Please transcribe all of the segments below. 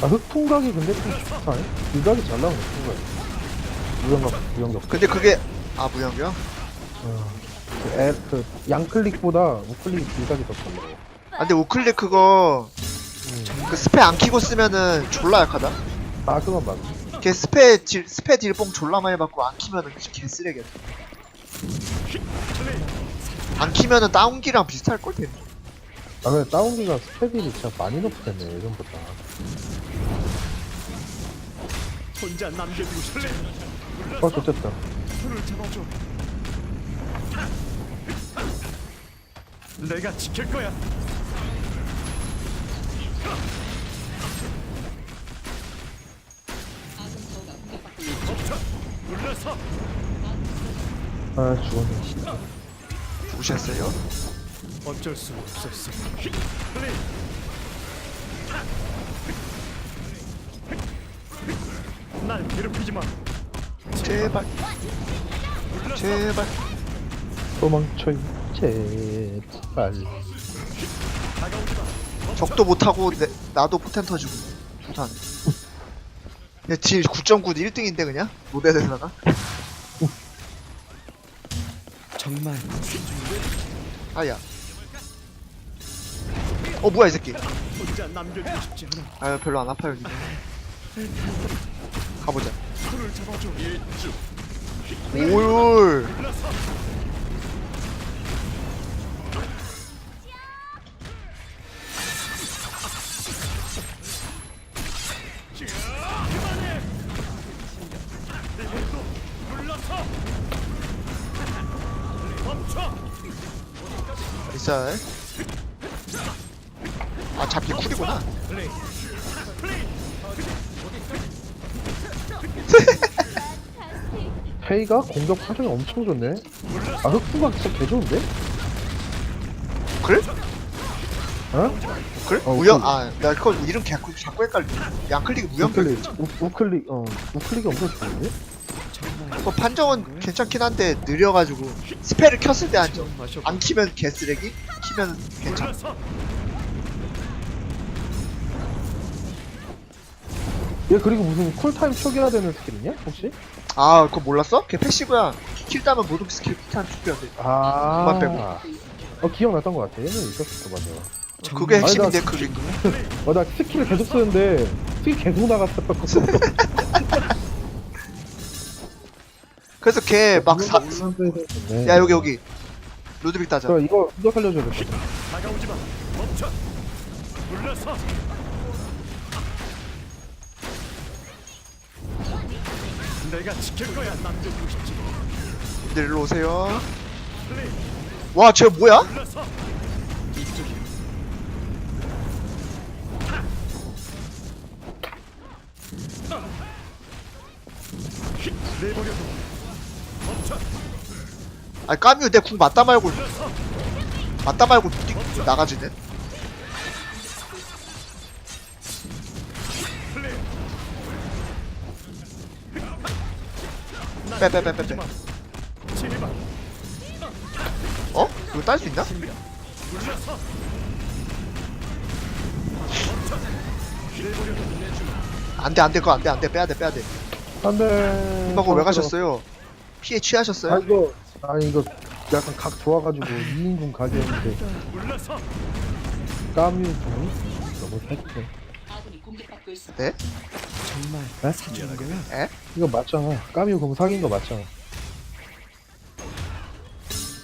아 흑풍각이 근데 좀 좋다네 일각이 잘 나오네 흑풍각이 무영각 무영각 근데 그게 아 무영이요? 어. 그, 애, 그 양클릭보다 우클릭 일각이 더잘 나와 아 근데 우클릭 그거 음. 그 스페 안 키고 쓰면은 졸라 약하다. 아 그건 맞아 걔 스페 딜 스페 딜뽕 졸라 많이 받고 안 키면은 개 쓰레기야. 안 키면은 다운기랑 비슷할 걸 텐데. 아 근데 다운기가 스펙이 진짜 많이 높겠네 예전보다 혼자 남겨두고 싶지 어 좋겠다. 손을 잡아줘. 내가 지킬 거야. 물러서. 아 죽었네 죽으셨어요? 어쩔 수 없었어. 플레이 괴롭히지 마 제발. 제발. 도망쳐요 제발 다가오지 마 적도 못하고 내, 나도 포텐 터지고 좋다네. 근데 딜 9.9도 1등인데 그냥 모델에서다가 정말 아야. 어 뭐야 이 새끼. 혼자 남겨두고 싶지 않아 아 별로 안 아파요 니네. 가보자. 오율. 아 잡기 쿨이구나. 플레이 페이가 공격 파종이 엄청 좋네 아 흑풍각 진짜 개 좋은데? 그래? 어? 그래? 어, 무영 그- 아 내가 그거 이름 자꾸 자꾸 헷갈려. 양클릭이 무영 우클릭 우, 우클릭 어 우클릭이 엄청 좋은데? 뭐 판정은 괜찮긴 한데 느려가지고 스펠을 켰을 때 안정. 안 키면 개쓰레기, 키면 괜찮. 물 얘 그리고 무슨 쿨타임 초기화 되는 스킬 있냐 혹시? 아 그거 몰랐어? 걔 패시브야. 킬 따면 모든 스킬 킬탄 죽여야 돼. 아 그만 빼고. 어 기억났던 것 같아 얘는 있었을 거 맞아 그게 아니, 핵심인데 나- 그게. 어, 나 스킬을 계속 쓰는데 스킬 계속 나갔어 그래서 걔 막 사. 네. 야 여기 여기. 루드빅 따자. 저 이거 이거 살려줘야 돼 다가오지 마 멈춰 물러서 내가 지킬 거야 남겨두고 싶지 님들 일로 오세요. 플레이. 와, 쟤 뭐야? 이쪽이 내버려둬 멈춰. 아니 까뮤 내 궁 맞다 말고 맞다 말고 뛰, 나가지네. 빼, 빼, 빼, 빼, 빼. 제발 어? 이거 딸 수 있나? 안돼 안돼 그거 안돼 안돼 빼야 돼 빼야 돼. 안돼 금방 왜 가셨어요? 피해 취하셨어요? 아 이거 아니 이거 약간 각 좋아가지고 2인분 가게였는데 까뮤 좀 너무 살짝 공격받고 있어. 네? 에? 사주는 거야 에? 이거 맞잖아 까뮤 공 사귄 거 맞잖아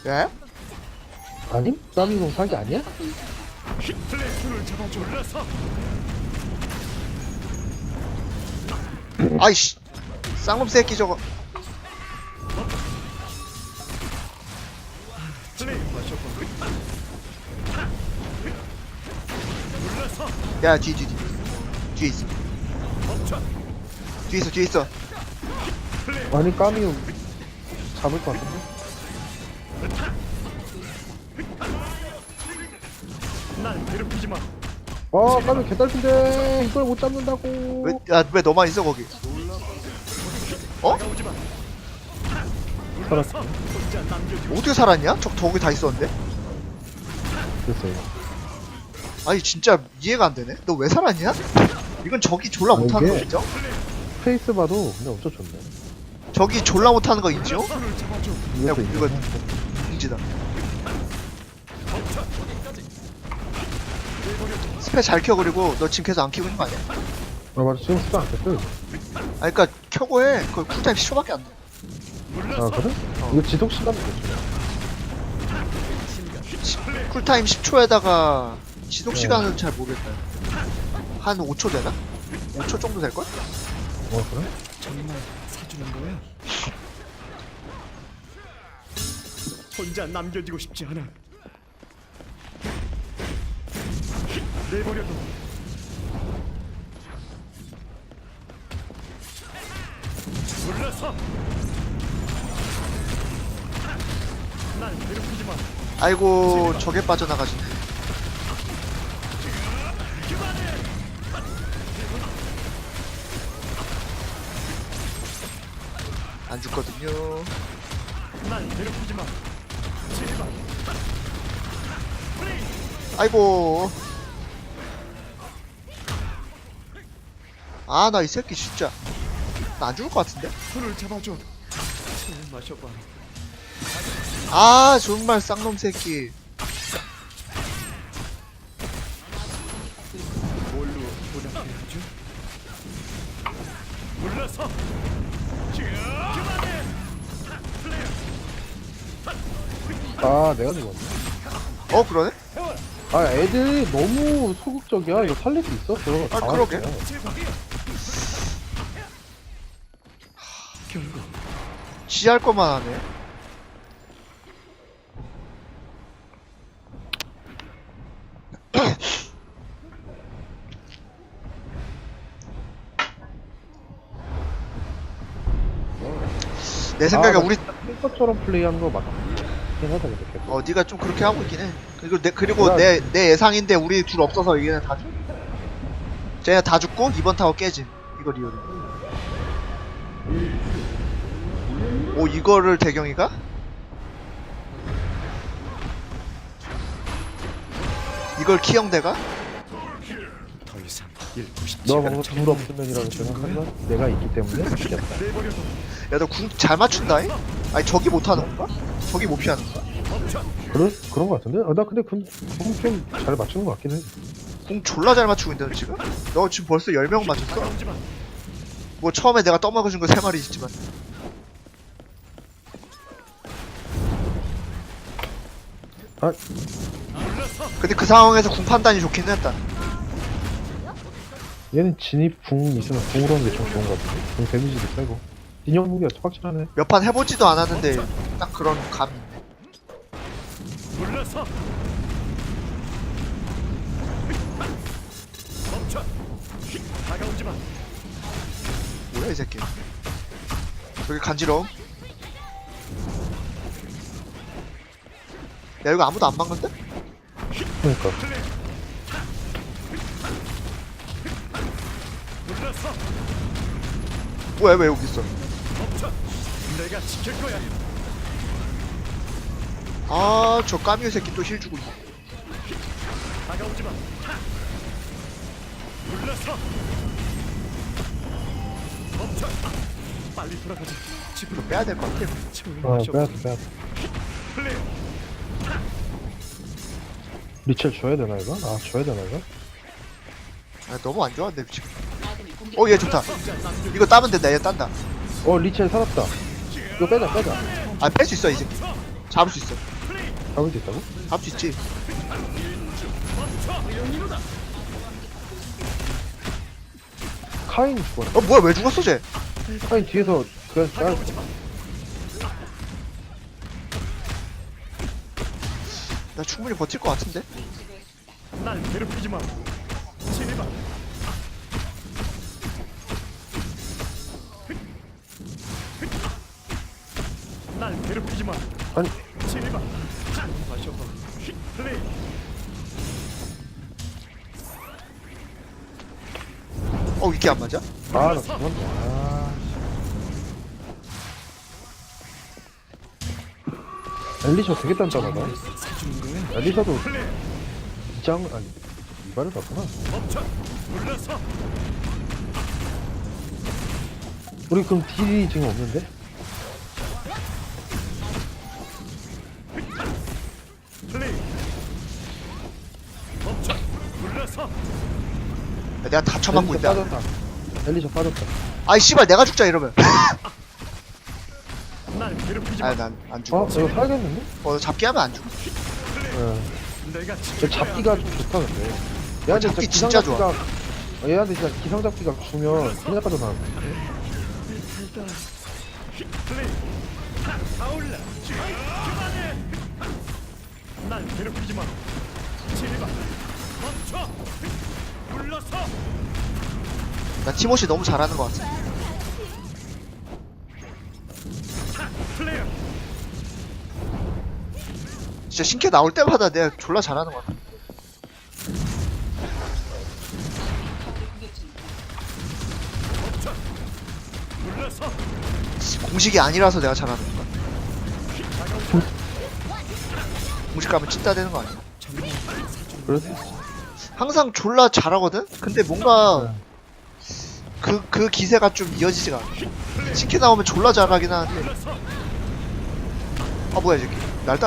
예? 아님? 까뮤 공 사기 아니야? 플레이 손을 잡아줘 물러서 아이씨 쌍놈 새끼 저거 플레이 야뒤뒤뒤 뒤에 있어 뒤에 있어 뒤에 있어. 아니 까뮤 잡을 것 같은데? 날 괴롭히지 마. 아 까뮤 개딸핀데. 이걸 못 잡는다고. 왜 야 왜 너만 있어 거기? 어? 마. 살았어. 혼자 어떻게 살았냐? 저 저기 다 있었는데? 됐어요. 아니 진짜 이해가 안 되네? 너 왜 살았냐? 이건 적이 졸라 못하는 거 이게- 인정? 페이스 봐도 근데 엄청 좋네. 적이 졸라 못하는 거. 이거- 이것도 이거 공지다 스페 잘 켜 그리고 너 지금 계속 안 키고 있는 거 아니야? 아 맞아 지금 수도 안 켰어. 아 그니까 켜고 해 그거 쿨타임 10초밖에 안돼 아 그래? 이거 지속 시간도 좋죠. 쿨타임 10초에다가 지속 네. 시간은 잘 모르겠다 한 5초 되나? 5초 정도 될걸? 어 그래? 정말 사주는 거야? 혼자 남겨지고 싶지 않아. 내버려둬. 물러서. 날 괴롭히지 마. 아이고 저게 빠져나가지네 안 죽거든요 날 괴롭히지 마. 제발. 아이고 아 나 이 새끼 진짜 나 안 죽을 것 같은데? 손을 잡아줘. 술 마셔봐. 아 정말 쌍놈 새끼 아 내가 죽었네. 어 그러네? 아 애들이 너무 소극적이야. 이거 살릴 수 있어? 저 아, 그러게. 결국 지할 것만 하네 내 생각에 아, 나 우리 탱커처럼 플레이하는 거 맞 긴 하다 계속. 어 네가 좀 그렇게 하고 있긴 해 그리고 내 그리고? 내 내 예상인데 우리 둘 없어서 얘네 다 죽. 쟤네 다 죽고 이번 타워 깨짐 이거 리얼이 오 이거를 대경이가? 이걸 키영대가? 더 이상 싶지 너. 방금 둘 없으면이라고 생각하지만 내가 있기 때문에 이겼다. 내버려둬. 야너 궁잘 맞춘다잉? 아니 저기 못하는 건가? 저기 못 피하는 건가? 그런 그런 거 같은데? 아, 나 근데 그좀잘 맞추는 거 같긴 해. 궁 졸라 잘 맞추고 있는데 너 지금? 너 지금 벌써 10명 맞췄어? 싸우지 마. 뭐 처음에 내가 떠먹어준 거 3마리 있지만 아 근데 그 상황에서 궁 판단이 좋긴 했다 얘는 진입 궁 있으면 궁으로 하는 게 좀 좋은 거 같은데. 궁 데미지도 세고. 인형 무기가 확실하네. 몇 판 해보지도 않았는데 딱 그런 감이 있네 물러서. 멈춰. 다가오지 마. 뭐야 이 새끼 여기 간지러움 야 이거 아무도 안 막는데? 그러니까. 물러서. 뭐야 왜 여기 있어 멈춰. 내가 지킬 거야. 아 저 까미의 새끼 또 힐 주고 있네 다가오지 마. 물러서. 멈춰. 빨리 돌아가자. 집으로 빼야 될 것 같아 치료를 아 마셔. 빼야 돼 빼야 돼. 플레이. 리첼 줘야 되나 이거? 아 줘야 되나 이거? 아, 너무 안 좋아한데 지금. 어 얘 좋다 이거 따면 된다 얘 딴다 어 리첼 살았다. 이거 빼자 빼자. 아 뺄 수 있어 이 새끼 잡을 수 있어 잡을 수 있다고? 잡을 수 있지 카인 죽었네. 어 뭐야 왜 죽었어 쟤 카인 뒤에서 그냥 딱나 충분히 버틸 것 같은데 날 괴롭히지 마. 진입아. 날 괴롭히지 마. 아니 어 이게 안 맞아? 아나 죽었네 뭐. 아, 씨. 엘리샤 되게 단단하다 엘리샤도 이장 아니 이발을 봤구나 우리 그럼 딜이 지금 없는데? 쳐맞고 있다 빠졌다. 엘리셔 빠졌다. 아이 씨발 내가 죽자 이러면 날 괴롭히지 마. 아니 난안 죽어 어? 이거 살겠는데? 어 잡기 하면 안 죽어 예. 내가 저. 잡기가 좀 좋다 근데. 얘한테 잡기 기상 진짜 좋아. 잡기가 어, 얘한테 진짜 기상 잡기가 주면 그냥 빠져나. 플레이. 그만해. 날 괴롭히지 마. 제발. 멈춰. 나 티모시 너무 잘하는 것 같아. 진짜 신캐 나올 때마다 내가 졸라 잘하는 것 같아. 공식이 아니라서 내가 잘하는 것 같아 공식 가면 찐따 되는 거 아니야? 그래서 항상 졸라 잘하거든? 근데 뭔가 그, 그 기세가 좀 이어지지가 않아 신캐 나오면 졸라 잘하긴 하는데. 아 뭐야 이 새끼 날.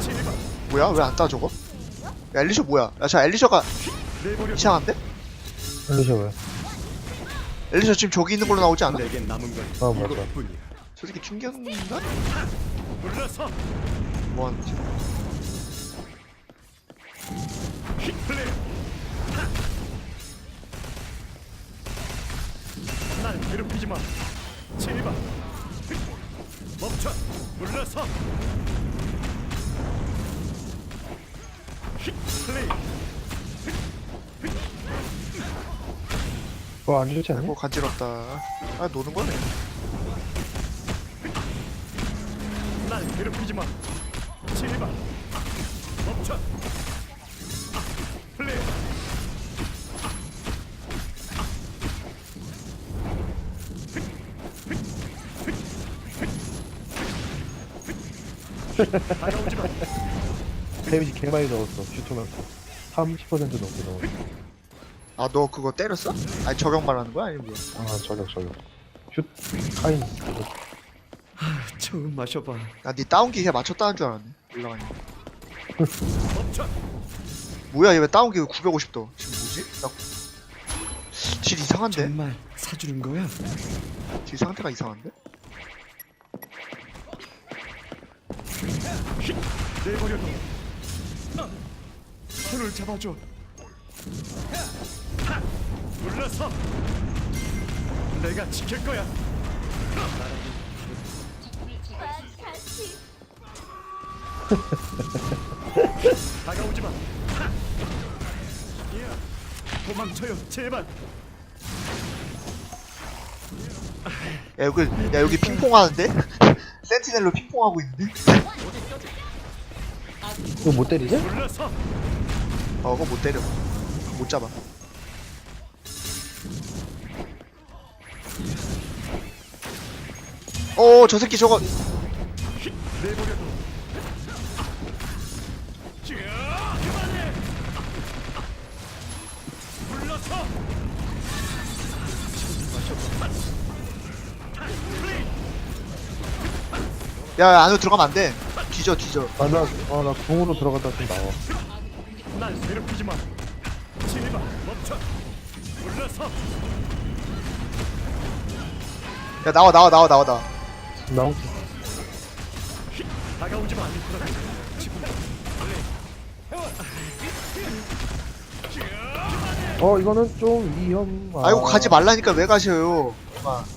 제발. 뭐야 왜 안 따 저거? 야 엘리셔 뭐야 야저 엘리셔가 내버려. 이상한데? 엘리셔 왜? 엘리셔 지금 저기 있는 걸로 나오지 않네 내겐 남은 건 아, 맞다. 이것뿐이야. 저 새끼 충격인가? 불러서. 뭐하는지 플레이. 날 괴롭히지 마. 제발. 멈춰. 불러서. 플레이. 그거 안 좋지 않니? 뭐 간지럽다 아 노는 거네 날 괴롭히지 마. 제발. 멈춰. 플레이. 다가오지 마. 데미지 개 많이 넣었어. 슈트만 30% 넘게 넣었어. 아 너 그거 때렸어? 아니 저격 말하는 거야? 아니면 뭐야? 아 저격 저격. 슛 카인. 처음 마셔봐. 나네 다운기에 맞췄다는 줄 알았네 올라가니. 뭐야 얘 왜 다운기 950도 지금 뭐지? 나... 질 이상한데? 정말 사주는 거야? 질 상태가 이상한데? 내버려둬. 손을 잡아줘. 불러서. 내가 지킬 거야. 다가오지 마. 야, 도망쳐요, 제발. 야 여기 야 여기 핑퐁 하는데? 센티넬로 핑퐁 하고 있는데? 이거 못 때리지? 어 그거 못 때려. 못 잡아. 어저 새끼 저거. 야, 야 안으로 들어가면 안 돼. 뒤져 뒤져. 아나아나 궁으로 들어갔다 좀 나와. 날 괴롭히지 마. 제발 멈춰. 불러서. 야 나와 나와 나와 나와 나와 나오지. 다가오지 마. 어 이거는 좀 위험. 아이고 가지 말라니까 왜 가셔요.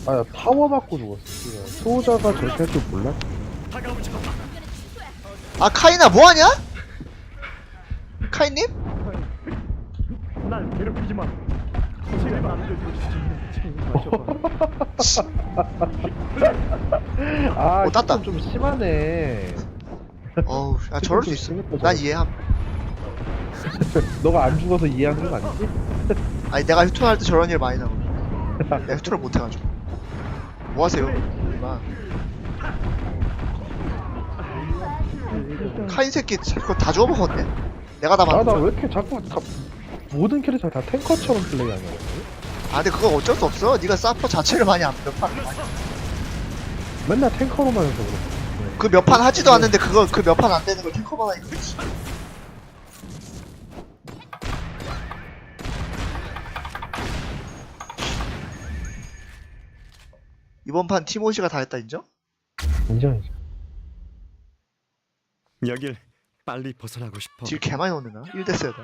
아야 타워 맞고 죽었어. 지금. 소자가 저렇게 할 줄? 다가오지 마. 아 카이나 뭐하냐? 카이님? 날 괴롭히지 마. 제발 아 어, 땄다. 좀 심하네. 어우 야 저럴 수 있어 난 이해함 너가 안 죽어서 이해하는 건 아니지? 아니 내가 휴톤할 때 저런 일 많이 나고 렉트를 못 해가지고 뭐 하세요? 이만 카인 새끼 그거 다 주워먹었네 내가 다 아, 만든 나줄왜 이렇게 자꾸 다, 모든 캐릭터 다 탱커처럼 플레이하냐. 아 근데 그거 어쩔 수 없어 네가 사퍼 자체를 많이 안몇판 맨날 탱커로만 해서 그래. 그몇판 하지도 않는데 그거 그 몇 판 안 되는 걸 탱커만 하니까 그치 이번 판 티모시가 다 했다 인정? 인정이죠. 여길 빨리 벗어나고 싶어. 딜 개많이 넣는다 1대4다